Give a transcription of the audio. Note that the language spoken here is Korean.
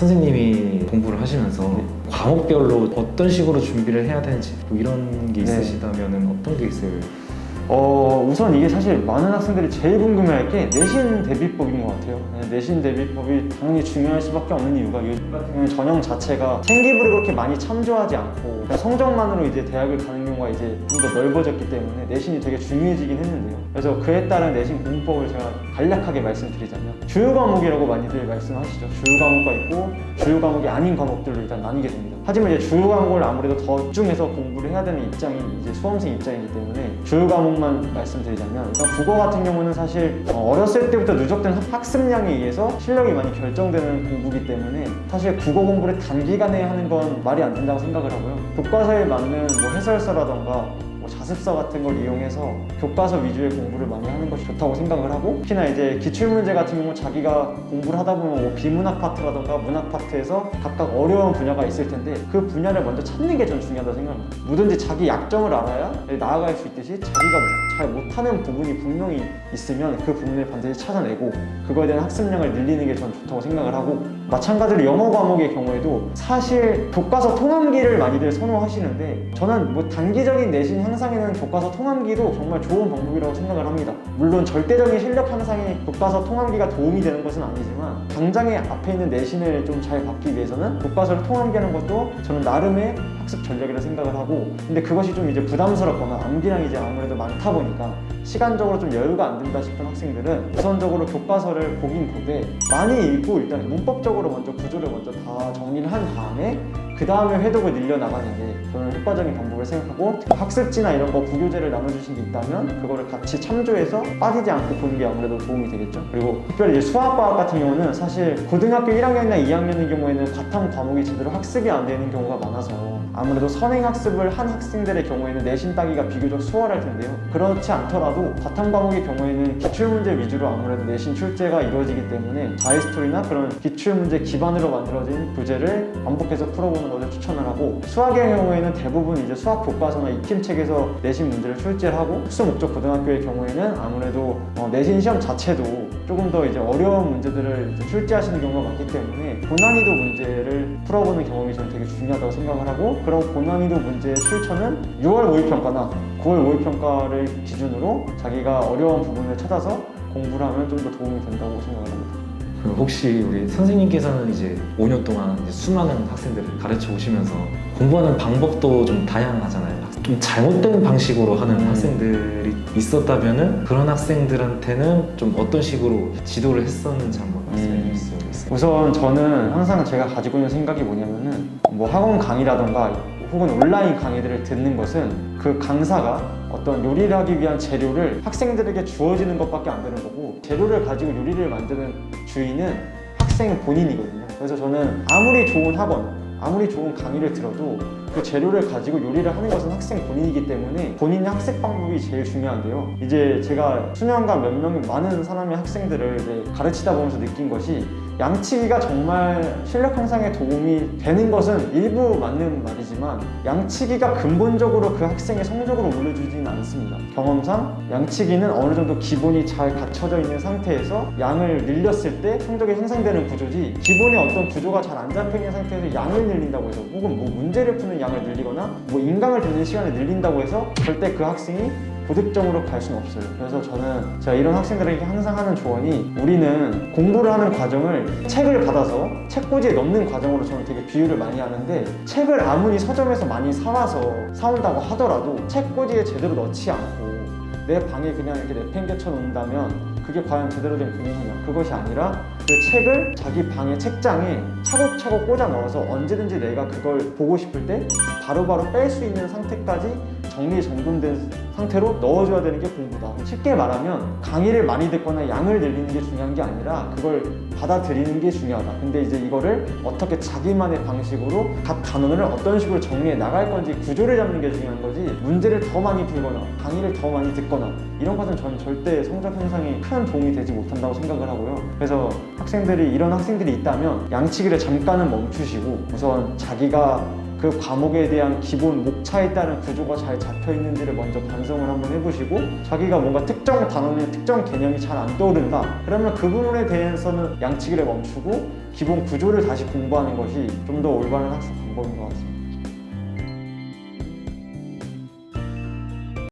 선생님이 공부를 하시면서 네. 과목별로 어떤 식으로 준비를 해야 되는지 뭐 이런 게 네. 있으시다면 어떤 게 있어요? 어, 우선 이게 사실 많은 학생들이 제일 궁금해할 게 내신 대비법인 것 같아요. 네, 내신 대비법이 당연히 중요할 수밖에 없는 이유가 요즘 같은 경우는 전형 자체가 생기부를 그렇게 많이 참조하지 않고 성적만으로 이제 대학을 가는 경우가 이제 좀 더 넓어졌기 때문에 내신이 되게 중요해지긴 했는데요. 그래서 그에 따른 내신 공부법을 제가 간략하게 말씀드리자면 주요 과목이라고 많이들 말씀하시죠. 주요 과목과 있고 주요 과목이 아닌 과목들로 일단 나뉘게 됩니다. 하지만 이제 주요 과목을 아무래도 더 집중해서 공부를 해야 되는 입장이 이제 수험생 입장이기 때문에 주요 과목만 말씀드리자면 일단 국어 같은 경우는 사실 어, 어렸을 때부터 누적된 학- 학습량에 의해서 실력이 많이 결정되는 공부기 때문에 사실 국어 공부를 단기간에 하는 건 말이 안 된다고 생각을 하고요. 교과서에 맞는 뭐 해설서라던가 뭐 자습서 같은 걸 이용해서 교과서 위주의 공부를 많이 하는 것이 좋다고 생각을 하고 특히나 이제 기출문제 같은 경우 자기가 공부를 하다 보면 뭐 비문학 파트라던가 문학 파트에서 각각 어려운 분야가 있을 텐데 그 분야를 먼저 찾는 게 전 중요하다고 생각합니다. 뭐든지 자기 약점을 알아야 나아갈 수 있듯이 자기가 잘 못하는 부분이 분명히 있으면 그 부분을 반드시 찾아내고 그거에 대한 학습량을 늘리는 게 전 좋다고 생각을 하고 마찬가지로 영어 과목의 경우에도 사실 교과서 통합기를 많이들 선호하시는데 저는 뭐 단기적인 내신 향상에 는 교과서 통합기도 정말 좋은 방법이라고 생각을 합니다. 물론 절대적인 실력 향상에 교과서 통합기가 도움이 되는 것은 아니지만 당장에 앞에 있는 내신을 좀 잘 받기 위해서는 교과서를 통합기하는 것도 저는 나름의 학습 전략이라 생각을 하고 근데 그것이 좀 이제 부담스럽거나 암기량이 이제 아무래도 많다 보니까 시간적으로 좀 여유가 안 된다 싶은 학생들은 우선적으로 교과서를 보긴 보되 많이 읽고 일단 문법적으로 먼저 구조를 먼저 다 정리를 한 다음에 그 다음에 회독을 늘려 나가는 게 저는 효과적인 방법을 생각하고 학습지나 이런 거 부교재를 나눠주신 게 있다면 그거를 같이 참조해서 빠지지 않고 보는 게 아무래도 도움이 되겠죠. 그리고 특별히 이제 수학과학 같은 경우는 사실 고등학교 1학년이나 2학년의 경우에는 바탕 과목이 제대로 학습이 안 되는 경우가 많아서 아무래도 선행 학습을 한 학생들의 경우에는 내신 따기가 비교적 수월할 텐데요. 그렇지 않더라도 바탕 과목의 경우에는 기출문제 위주로 아무래도 내신 출제가 이루어지기 때문에 자이스토리나 그런 기출문제 기반으로 만들어진 교재를 반복해서 풀어보는 것을 추천을 하고 수학의 경우에는 대부분 이제 수학 교과서나 익힘책에서 내신 문제를 출제를 하고 특수 목적 고등학교의 경우에는 아무래도 어, 내신 시험 자체도 조금 더 이제 어려운 문제들을 이제 출제하시는 경우가 많기 때문에 고난이도 문제를 풀어보는 경험이 저는 되게 중요하다고 생각을 하고 그런 고난이도 문제의 출처는 6월 모의평가나 9월 모의평가를 기준으로 자기가 어려운 부분을 찾아서 공부를 하면 좀 더 도움이 된다고 생각을 합니다. 그럼 혹시 우리 선생님께서는 이제 5년 동안 이제 수많은 학생들을 가르쳐 오시면서 공부하는 방법도 좀 다양하잖아요. 좀 잘못된 방식으로 하는 음. 학생들이 있었다면은 그런 학생들한테는 좀 어떤 식으로 지도를 했었는지 한번 말씀해 음. 수 있어요? 우선 저는 항상 제가 가지고 있는 생각이 뭐냐면은 뭐 학원 강의라던가 혹은 온라인 강의들을 듣는 것은 그 강사가 어떤 요리를 하기 위한 재료를 학생들에게 주어지는 것밖에 안 되는 거고 재료를 가지고 요리를 만드는 주인은 학생 본인이거든요. 그래서 저는 아무리 좋은 학원, 아무리 좋은 강의를 들어도 그 재료를 가지고 요리를 하는 것은 학생 본인이기 때문에 본인의 학습 방법이 제일 중요한데요. 이제 제가 수년간 몇 명 많은 사람의 학생들을 이제 가르치다 보면서 느낀 것이 양치기가 정말 실력 향상에 도움이 되는 것은 일부 맞는 말이지만 양치기가 근본적으로 그 학생의 성적으로 올려주지는 않습니다. 경험상 양치기는 어느 정도 기본이 잘 갖춰져 있는 상태에서 양을 늘렸을 때 성적이 향상되는 구조지 기본의 어떤 구조가 잘 안 잡혀 있는 상태에서 양을 늘린다고 해서 혹은 뭐 문제를 푸는 양을 늘리거나 뭐 인강을 듣는 시간을 늘린다고 해서 절대 그 학생이 고득점으로 갈 수는 없어요. 그래서 저는 제가 이런 학생들에게 항상 하는 조언이 우리는 공부를 하는 과정을 책을 받아서 책꽂이에 넣는 과정으로 저는 되게 비유를 많이 하는데 책을 아무리 서점에서 많이 사와서 사온다고 하더라도 책꽂이에 제대로 넣지 않고 내 방에 그냥 이렇게 내팽개쳐 놓는다면 그게 과연 제대로 된 공부냐. 그것이 아니라 그 책을 자기 방의 책장에 차곡차곡 꽂아 넣어서 언제든지 내가 그걸 보고 싶을 때 바로바로 뺄 수 있는 상태까지 정리정돈된 상태로 넣어줘야 되는 게 공부다. 쉽게 말하면 강의를 많이 듣거나 양을 늘리는 게 중요한 게 아니라 그걸 받아들이는 게 중요하다. 근데 이제 이거를 어떻게 자기만의 방식으로 각 단원을 어떤 식으로 정리해 나갈 건지 구조를 잡는 게 중요한 거지 문제를 더 많이 풀거나 강의를 더 많이 듣거나 이런 것은 저는 절대 성적 향상에 큰 도움이 되지 못한다고 생각을 하고요. 그래서 학생들이 이런 학생들이 있다면 양치기를 잠깐은 멈추시고 우선 자기가 그 과목에 대한 기본 목차에 따른 구조가 잘 잡혀 있는지를 먼저 반성을 한번 해보시고 자기가 뭔가 특정 단원의 특정 개념이 잘 안 떠오른다 그러면 그 부분에 대해서는 양치기를 멈추고 기본 구조를 다시 공부하는 것이 좀 더 올바른 학습 방법인 것 같습니다.